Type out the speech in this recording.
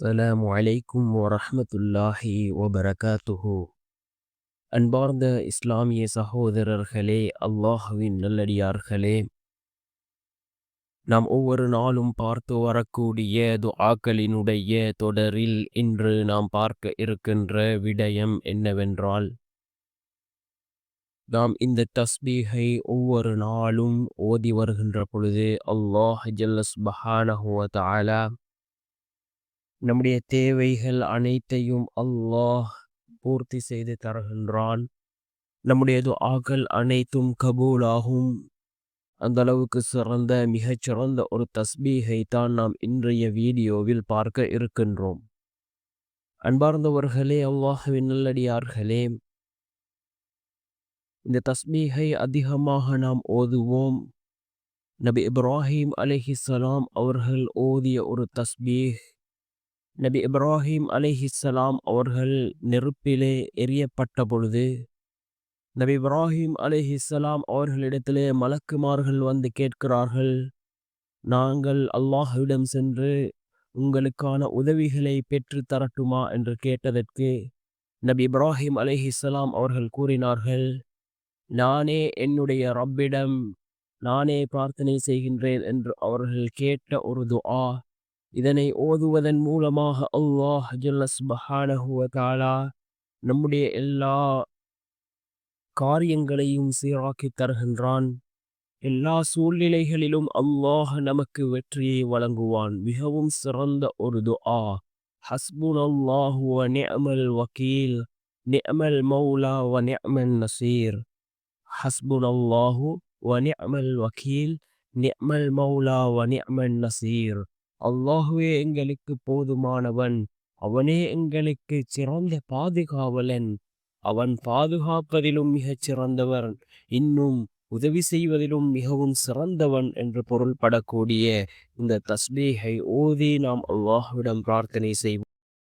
அஸ்ஸலாமு வலைக்கும் வரமத்துல்லாஹி வபரகாத்துஹு. அன்பார்ந்த இஸ்லாமிய சகோதரர்களே அல்லாஹுவின் நல்லடியார்களே நாம் ஒவ்வொரு நாளும் பார்த்து வரக்கூடிய துஆக்களினுடைய தொடரில் இன்று நாம் பார்க்க இருக்கின்ற விடயம் என்னவென்றால் நாம் இந்த தஸ்பீகை ஒவ்வொரு நாளும் ஓதி வருகின்ற பொழுது அல்லாஹ் ஜல்லஸ் சுப்ஹானஹு வ நம்முடைய தேவைகள் அனைத்தையும் அல்லாஹ் பூர்த்தி செய்து தருகின்றான். நம்முடைய துஆக்கள் அனைத்தும் கபூலாகும். அந்த அளவுக்கு சிறந்த மிகச்சிறந்த ஒரு தஸ்பீகை தான் நாம் இன்றைய வீடியோவில் பார்க்க இருக்கின்றோம். அன்பார்ந்தவர்களே அல்லாஹுவின் நல்லடியார்களே இந்த தஸ்பீகை அதிகமாக நாம் ஓதுவோம். நபி இப்ராஹிம் அலைஹிஸ்ஸலாம் அவர்கள் ஓதிய ஒரு தஸ்பீஹ் நபி இப்ராஹிம் அலைஹிஸ்ஸலாம் அவர்கள் நெருப்பிலே எரியப்பட்ட பொழுது நபி இப்ராஹிம் அலைஹிஸ்ஸலாம் அவர்களிடத்திலே மலக்குமார்கள் வந்து கேட்கிறார்கள் நாங்கள் அல்லாஹுவிடம் சென்று உங்களுக்கான உதவிகளை பெற்று தரட்டுமா? என்று கேட்டதற்கு நபி இப்ராஹிம் அலைஹிஸ்ஸலாம் அவர்கள் கூறினார்கள் நானே என்னுடைய ரப்பிடம் நானே பிரார்த்தனை செய்கின்றேன் என்று அவர்கள் கேட்ட ஒரு துஆ இதனை ஓதுவதன் மூலமாக அல்லாஹ் ஜல்ல சுப்ஹானஹு வ தஆலா நம்முடைய எல்லா காரியங்களையும் சீராக்கி தருகின்றான் எல்லா சூழ்நிலைகளிலும் அல்லாஹ் நமக்கு வெற்றியை வழங்குவான் மிகவும் சிறந்த ஒரு துஆ ஹஸ்புன் அல்லாஹு வ நிஅமல் வக்கீல் நிஅமல் மௌலா வ நிஅமல் நசீர் ஹஸ்புன் அல்லாஹு வ நிஅமல் வக்கீல் நிஅமல் மௌலா வ நிஅமல் நசீர் அல்லாஹுவே எங்களுக்கு போதுமானவன். அவனே எங்களுக்கு சிறந்த பாதுகாவலன். அவன் பாதுகாப்பதிலும் மிகச் சிறந்தவன். இன்னும் உதவி செய்வதிலும் மிகவும் சிறந்தவன் என்று பொருள்படக்கூடிய இந்த தஸ்பீகை ஓதி நாம் அல்லாஹ்விடம் பிரார்த்தனை செய்வோம்.